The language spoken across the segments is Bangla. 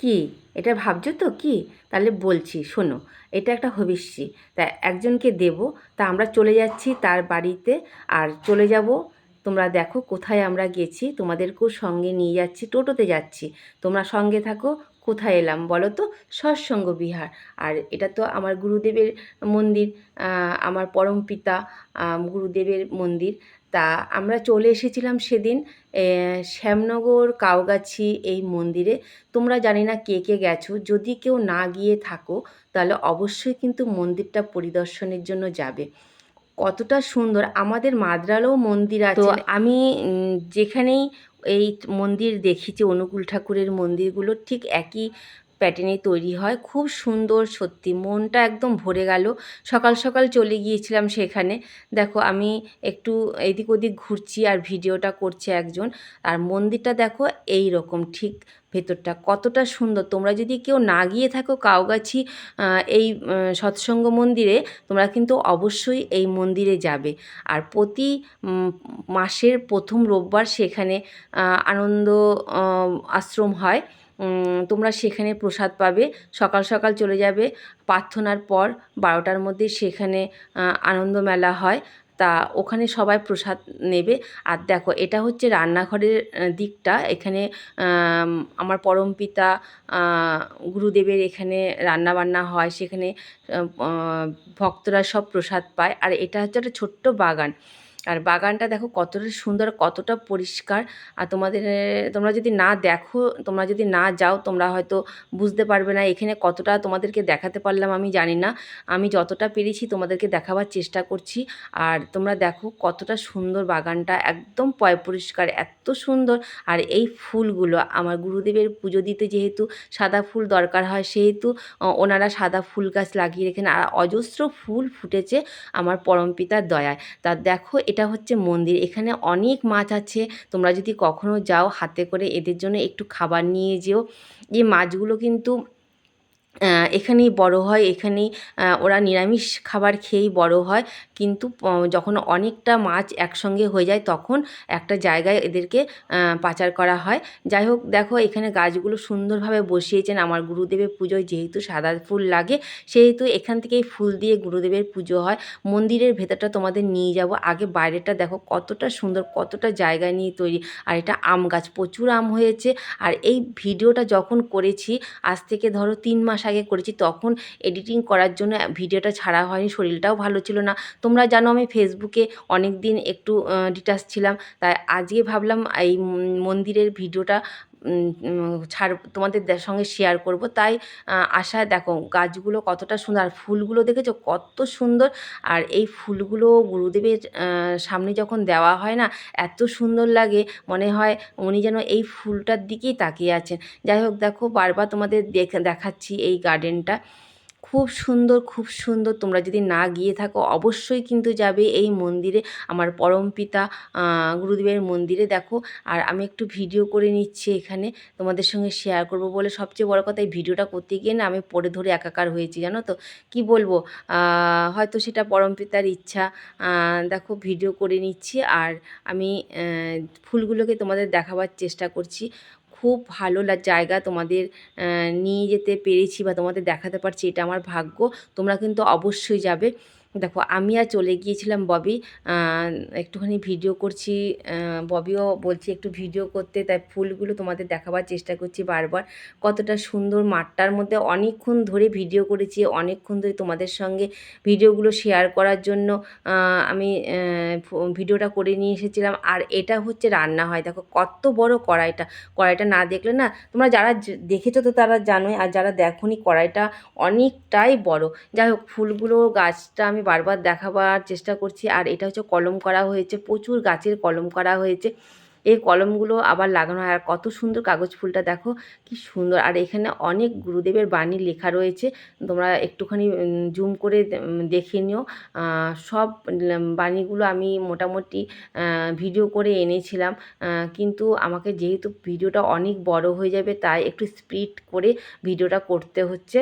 কি? এটা ভাবছ তো কি? তাহলে বলছি, শোনো, এটা একটা হবিষ্যি তা একজনকে দেব, তা আমরা চলে যাচ্ছি তার বাড়িতে আর চলে যাব। তোমরা দেখো কোথায় আমরা গেছি, তোমাদেরকেও সঙ্গে নিয়ে যাচ্ছি, টোটোতে যাচ্ছি। তোমরা সঙ্গে থাকো, কোথায় এলাম বলো তো? সৎসঙ্গ বিহার। আর এটা তো আমার গুরুদেবের মন্দির আমার পরম পিতা গুরুদেবের মন্দির। তা আমরা চলে এসেছিলাম সেদিন শ্যামনগর কাউগাছি এই মন্দিরে। তোমরা জানি না কে কে গেছো। যদি কেউ না গিয়ে থাকো তাহলে অবশ্যই কিন্তু মন্দিরটা পরিদর্শনের জন্য যাবে। কতটা সুন্দর। আমাদের মাদ্রালেও মন্দির আছে। আমি যেখানেই এই মন্দির দেখেছি অনুকূল ঠাকুরের মন্দিরগুলো ঠিক একই প্যাটার্নে তৈরি হয়। খুব সুন্দর সত্যি, মনটা একদম ভরে গেল। সকাল সকাল চলে গিয়েছিলাম সেখানে। দেখো, আমি একটু এদিক ওদিক ঘুরছি আর ভিডিওটা করছে একজন। আর মন্দিরটা দেখো এই রকম, ঠিক ভেতরটা কতটা সুন্দর। তোমরা যদি কেউ না গিয়ে থাকো কাউগাছি এই সৎসঙ্গ মন্দিরে, তোমরা কিন্তু অবশ্যই এই মন্দিরে যাবে। আর প্রতি মাসের প্রথম রোববার সেখানে আনন্দ আশ্রম হয়। তোমরা সেখানে প্রসাদ পাবে, সকাল সকাল চলে যাবে। প্রার্থনার পর বারোটার মধ্যে সেখানে আনন্দ মেলা হয়। তা ওখানে সবাই প্রসাদ নেবে। আর দেখো, এটা হচ্ছে রান্নাঘরের দিকটা। এখানে আমার পরমপিতা গুরুদেবের এখানে রান্না বান্না হয়। সেখানে ভক্তরা সব প্রসাদ পায়। আর এটা হচ্ছে একটা ছোট্ট বাগান। আর বাগানটা দেখো কতটা সুন্দর, কতটা পরিষ্কার। আর তোমাদের, তোমরা যদি না দেখো, তোমরা যদি না যাও, তোমরা হয়তো বুঝতে পারবে না এখানে কতটা তোমাদেরকে দেখাতে পারলাম আমি জানি না। আমি যতটা পেরেছি তোমাদেরকে দেখাবার চেষ্টা করছি। আর তোমরা দেখো কতটা সুন্দর বাগানটা, একদম পয় পরিষ্কার, এত সুন্দর। আর এই ফুলগুলো, আমার গুরুদেবের পুজো দিতে যেহেতু সাদা ফুল দরকার হয়, সেহেতু ওনারা সাদা ফুল গাছ লাগিয়ে রেখেন। আর অজস্র ফুল ফুটেছে আমার পরমপিতার দয়ায়। তা দেখো এটা হচ্ছে মন্দির। এখানে অনেক মাছ আছে। তোমরা যদি কখনও যাও হাতে করে, এদের জন্য একটু খাবার নিয়ে যেও। এই মাছগুলো কিন্তু এখানেই বড় হয়, এখানেই ওরা নিরামিষ খাবার খেয়েই বড় হয়। কিন্তু যখন অনেকটা মাছ একসঙ্গে হয়ে যায়, তখন একটা জায়গায় এদেরকে পাচার করা হয়। যাই হোক, দেখো, এখানে গাছগুলো সুন্দরভাবে বসিয়েছেন আমার গুরুদেবের পুজোয়। যেহেতু সাদা ফুল লাগে, সেহেতু এখান থেকেই ফুল দিয়ে গুরুদেবের পুজো হয়। মন্দিরের ভেতরটা তোমাদের নিয়ে যাব। আগে বাইরেটা দেখো, কতটা সুন্দর, কতটা জায়গা নিয়ে তৈরি। আর এটা আম গাছ, প্রচুর আম হয়েছে। আর এই ভিডিওটা যখন করেছি, আজ থেকে ধরো তিন মাস আগে করেছি, তখন এডিটিং করার জন্য ভিডিওটা ছাড়া হয়নি, শরীরটাও ভালো ছিল না। তোমরা জানো আমি ফেসবুকে অনেক দিন একটু ডিটাস ছিলাম, তাই আজকে ভাবলাম এই মন্দিরের ভিডিওটা ছাড়, তোমাদের সঙ্গে শেয়ার করব। তাই আশায় আশা দেখো গাছগুলো কতটা সুন্দর, আর ফুলগুলো দেখেছ কত সুন্দর। আর এই ফুলগুলো গুরুদেবের সামনে যখন দেওয়া হয় না, এত সুন্দর লাগে। মনে হয় উনি যেন এই ফুলটার দিকেই তাকিয়ে আছেন। যাই হোক দেখো বারবার তোমাদের দেখ, দেখাচ্ছি এই গার্ডেনটা খুব সুন্দর খুব সুন্দর। তোমরা যদি না গিয়ে থাকো, অবশ্যই কিন্তু যাবে এই মন্দিরে, আমার পরম পিতা গুরুদেবের মন্দিরে, দেখো। আর আমি একটু ভিডিও করে নিচ্ছি এখানে, তোমাদের সঙ্গে শেয়ার করব বলে। সবচেয়ে বড় কথা, এই ভিডিওটা করতে গিয়ে না আমি পড়ে ধরে একাকার হয়েছি, জানো তো? কি বলব? হয়তো সেটা পরম পিতার ইচ্ছা। দেখো, ভিডিও করে নিচ্ছি। আর আমি ফুলগুলোকে তোমাদের দেখাবার চেষ্টা করছি। খুব ভালো জায়গা তোমাদের নিয়ে যেতে পেরেছি বা তোমাদের দেখাতে পারছি, এটা আমার ভাগ্য। তোমরা কিন্তু অবশ্যই যাবে। দেখো, আমি আর চলে গিয়েছিলাম ববি। একটুখানি ভিডিও করছি। ববিও বলছি একটু ভিডিও করতে, তাই ফুলগুলো তোমাদের দেখাবার চেষ্টা করছি বারবার। কতটা সুন্দর মাঠটার মধ্যে অনেকক্ষণ ধরে ভিডিও করেছি, অনেকক্ষণ ধরে তোমাদের সঙ্গে ভিডিওগুলো শেয়ার করার জন্য আমি ভিডিওটা করে নিয়ে এসেছিলাম। আর এটা হচ্ছে রান্না হয়। দেখো, কত বড় কড়াইটা। কড়াইটা না দেখলে না, তোমরা যারা দেখেছ তো তারা জানোই, আর যারা দেখোনি, কড়াইটা অনেকটাই বড়। যাই হোক, ফুলগুলো, গাছটা আমি বারবার দেখাবার চেষ্টা করছি, আর এটা হচ্ছে কলম করা হয়েছে, প্রচুর গাছের কলম করা হয়েছে। এই কলমগুলো আবার লাগানো হয়, আর কত সুন্দর কাগজ ফুলটা দেখো, কি সুন্দর। আর এখানে অনেক গুরুদেবের বাণী লেখা রয়েছে, তোমরা একটুখানি জুম করে দেখে নিও। সব বাণীগুলো আমি মোটামুটি ভিডিও করে এনেছিলাম কিন্তু আমাকে যেহেতু ভিডিওটা অনেক বড় হয়ে যাবে, তাই একটু স্পিড করে ভিডিওটা করতে হচ্ছে।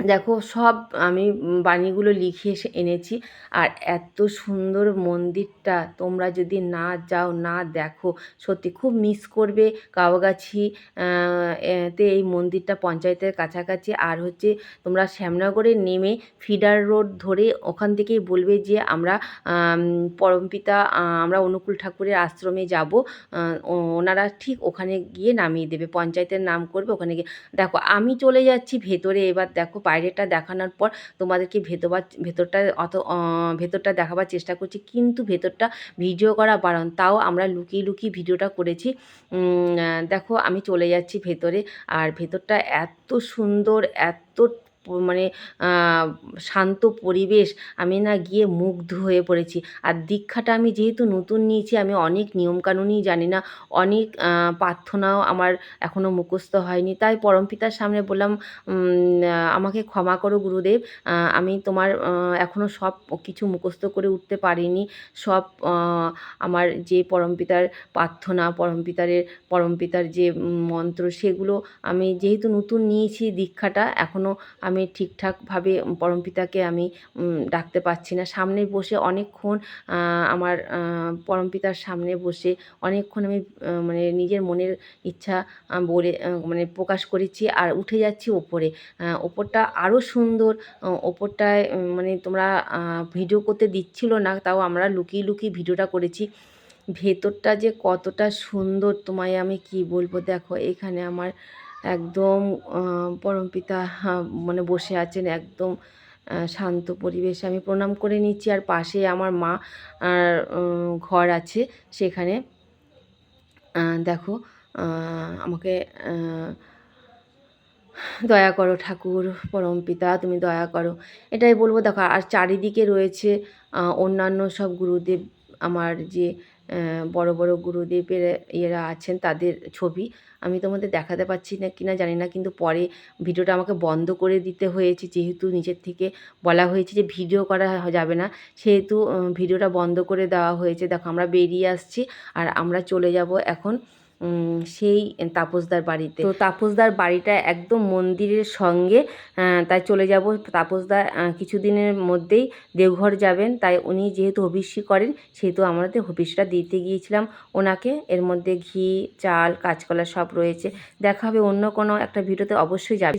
দেখো সব আমি বাণীগুলো লিখে এসে এনেছি। আর এত সুন্দর মন্দিরটা তোমরা যদি না যাও না দেখো সত্যি খুব মিস করবে কাওগাছি আহ, এতে এই মন্দিরটা পঞ্চায়েতের কাছাকাছি। আর হচ্ছে তোমরা শ্যামনগরে নেমে ফিডার রোড ধরে ওখান থেকেই বলবে যে আমরা আম, পরমপিতা আমরা অনুকূল ঠাকুরের আশ্রমে যাব। ওনারা ঠিক ওখানে গিয়ে নামিয়ে দেবে পঞ্চায়েতের নাম করবে ওখানে গিয়ে। দেখো আমি চলে যাচ্ছি ভেতরে এবার দেখো বাইরেটা দেখানোর পর তোমাদেরকে ভেতরবার ভেতরটা অত ভেতরটা দেখাবার চেষ্টা করছি। কিন্তু ভেতরটা ভিডিও করা বারণ, তাও আমরা লুকিয়ে লুকিয়ে ভিডিওটা করেছি। দেখো আমি চলে যাচ্ছি ভেতরে। আর ভেতরটা এত সুন্দর, এত মানে শান্ত পরিবেশ, আমি না গিয়ে মুগ্ধ হয়ে পড়েছি। আর দীক্ষাটা আমি যেহেতু নতুন নিয়েছি, আমি অনেক নিয়মকানুনই জানি না, অনেক প্রার্থনাও আমার এখনও মুখস্থ হয়নি। তাই পরমপিতার সামনে বললাম আমাকে ক্ষমা করো গুরুদেব আমি তোমার এখনও সব কিছু মুখস্থ করে উঠতে পারিনি। সব আমার যে পরমপিতার প্রার্থনা পরমপিতারের পরমপিতার যে মন্ত্র, সেগুলো আমি যেহেতু নতুন নিয়েছি দীক্ষাটা এখনও আমি ঠিকঠাকভাবে পরমপিতাকে আমি ডাকতে পারছি না। সামনে বসে অনেকক্ষণ আমার পরমপিতার সামনে বসে অনেকক্ষণ আমি মানে নিজের মনের ইচ্ছা বলে মানে প্রকাশ করেছি আর উঠে যাচ্ছি ওপরে। ওপরটা আরও সুন্দর ওপরটায় মানে তোমরা ভিডিও করতে দিচ্ছিল না, তাও আমরা লুকিয়ে লুকিয়ে ভিডিওটা করেছি। ভেতরটা যে কতটা সুন্দর, তোমায় আমি কি বলব? দেখো, এখানে আমার একদম পরমপিতা মানে বসে আছেন একদম শান্ত পরিবেশে। আমি প্রণাম করে নিচ্ছি আর পাশে আমার মা ঘর আছে সেখানে। দেখো আমাকে দয়া করো ঠাকুর পরমপিতা তুমি দয়া করো। এটাই বলব, দেখো, আর চারিদিকে রয়েছে অন্যান্য সব গুরুদেব, আমার যে বড় বড় গুরুদেবের ইয়েরা আছেন, তাদের ছবি। আমি তোমাদের দেখাতে পারছি না কি না জানি না, কিন্তু পরে ভিডিওটা আমাকে বন্ধ করে দিতে হয়েছে, যেহেতু নিজের থেকে বলা হয়েছে যে ভিডিও করা যাবে না। সেহেতু ভিডিওটা বন্ধ করে দেওয়া হয়েছে। দেখো, আমরা বেরিয়ে আসছি আর আমরা চলে যাব এখন সেই তাপসদার বাড়িতে। তো তাপসদার বাড়িটা একদম মন্দিরের সঙ্গে তাই চলে যাব। তাপসদা কিছুদিনের মধ্যেই দেওঘর যাবেন। তাই উনি যেহেতু হবিষ্যি করেন, সেহেতু আমাদের হবিষ্যটা দিতে গিয়েছিলাম। ওনাকে এর মধ্যে ঘি, চাল, কাঁচকলা সব রয়েছে। দেখা হবে অন্য কোনো একটা ভিডিওতে, অবশ্যই যাবে।